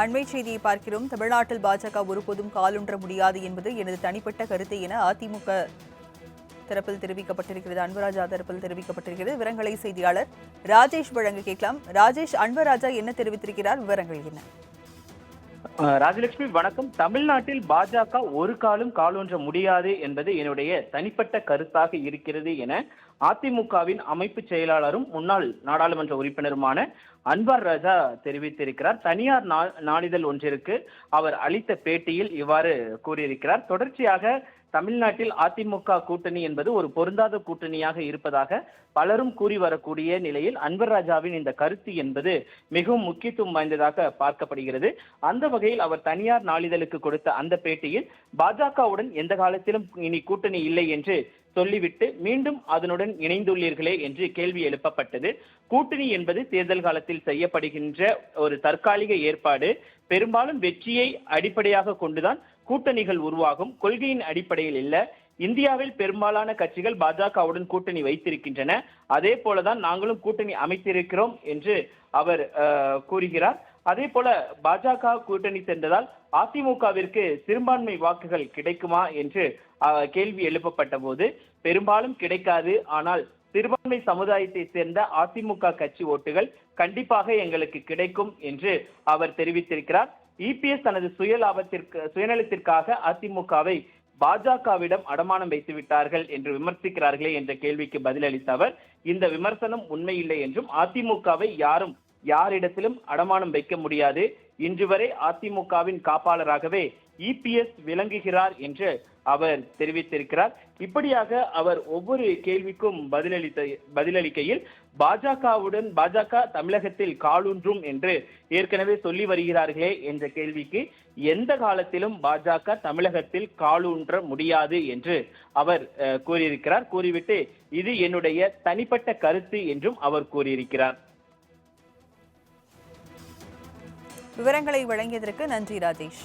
அண்மை செய்தியை பார்க்கிறோம். தமிழ்நாட்டில் பாஜக ஒருபோதும் காலுன்ற முடியாது என்பது எனது தனிப்பட்ட கருத்து என அதிமுக தரப்பில் தெரிவிக்கப்பட்டிருக்கிறது. அன்பராஜா தரப்பில் தெரிவிக்கப்பட்டிருக்கிறது. விவரங்களை செய்தியாளர் ராஜேஷ் வழங்க கேட்கலாம். ராஜேஷ் அன்பராஜா என்ன தெரிவித்திருக்கிறார்? விவரங்கள் என்ன? ராஜலட்சுமி வணக்கம். தமிழ்நாட்டில் பாஜக ஒரு காலும் காலொன்ற முடியாது என்பது என்னுடைய தனிப்பட்ட கருத்தாக இருக்கிறது என அதிமுகவின் அமைப்பு செயலாளரும் முன்னாள் நாடாளுமன்ற உறுப்பினருமான அன்வார் ராஜா தெரிவித்திருக்கிறார். தனியார் நா- நாளிதழ் ஒன்றிற்கு அவர் அளித்த பேட்டியில் இவ்வாறு கூறியிருக்கிறார். தொடர்ச்சியாக தமிழ்நாட்டில் அதிமுக கூட்டணி என்பது ஒரு பொருந்தாத கூட்டணியாக இருப்பதாக பலரும் கூறி வரக்கூடிய நிலையில் அன்வர் ராஜாவின் இந்த கருத்து என்பது மிகவும் முக்கியத்துவம் வாய்ந்ததாக பார்க்கப்படுகிறது. அந்த வகையில் அவர் தனியார் நாளிதழுக்கு கொடுத்த அந்த பேட்டியில் பாஜகவுடன் எந்த காலத்திலும் இனி கூட்டணி இல்லை என்று சொல்லிவிட்டு மீண்டும் அதனுடன் இணைந்துள்ளீர்களே என்று கேள்வி எழுப்பப்பட்டது. கூட்டணி என்பது தேர்தல் காலத்தில் செய்யப்படுகின்ற ஒரு தற்காலிக ஏற்பாடு. பெரும்பாலும் வெற்றியை அடிப்படையாக கொண்டுதான் கூட்டணிகள் உருவாகும். கொள்கையின் அடிப்படையில் இல்ல. இந்தியாவில் பெரும்பாலான கட்சிகள் பாஜகவுடன் கூட்டணி வைத்திருக்கின்றன. அதே போலதான் நாங்களும் கூட்டணி அமைத்திருக்கிறோம் என்று அவர் கூறுகிறார். அதே போல பாஜக கூட்டணி சென்றதால் அதிமுகவிற்கு சிறுபான்மை வாக்குகள் கிடைக்குமா என்று கேள்வி எழுப்பப்பட்ட போது பெரும்பாலும் கிடைக்காது. ஆனால் சிறுபான்மை சமுதாயத்தை சேர்ந்த அதிமுக கட்சி ஓட்டுகள் கண்டிப்பாக எங்களுக்கு கிடைக்கும் என்று அவர் தெரிவித்திருக்கிறார். இபிஎஸ் தனது சுயலாபத்திற்கு சுயநலத்திற்காக அதிமுகவை பாஜகவிடம் அடமானம் வைத்து விட்டார்கள் என்று விமர்சிக்கிறார்களே என்ற கேள்விக்கு பதிலளித்த அவர் இந்த விமர்சனம் உண்மையில்லை என்றும் அதிமுகவை யாரும் யாரிடத்திலும் அடமானம் வைக்க முடியாது. இன்று வரை அதிமுகவின் காப்பாளராகவே இபிஎஸ் விளங்குகிறார் என்று அவர் தெரிவித்திருக்கிறார். இப்படியாக அவர் ஒவ்வொரு கேள்விக்கும் பதிலளித்த பதிலளிக்கையில் பாஜகவுடன் பாஜக தமிழகத்தில் காலூன்றும் என்று ஏற்கனவே சொல்லி வருகிறார்களே என்ற கேள்விக்கு எந்த காலத்திலும் பாஜக தமிழகத்தில் காலூன்ற முடியாது என்று அவர் கூறியிருக்கிறார். கூறிவிட்டு இது என்னுடைய தனிப்பட்ட கருத்து என்றும் அவர் கூறியிருக்கிறார். விவரங்களை வழங்கியதற்கு நன்றி ராஜேஷ்.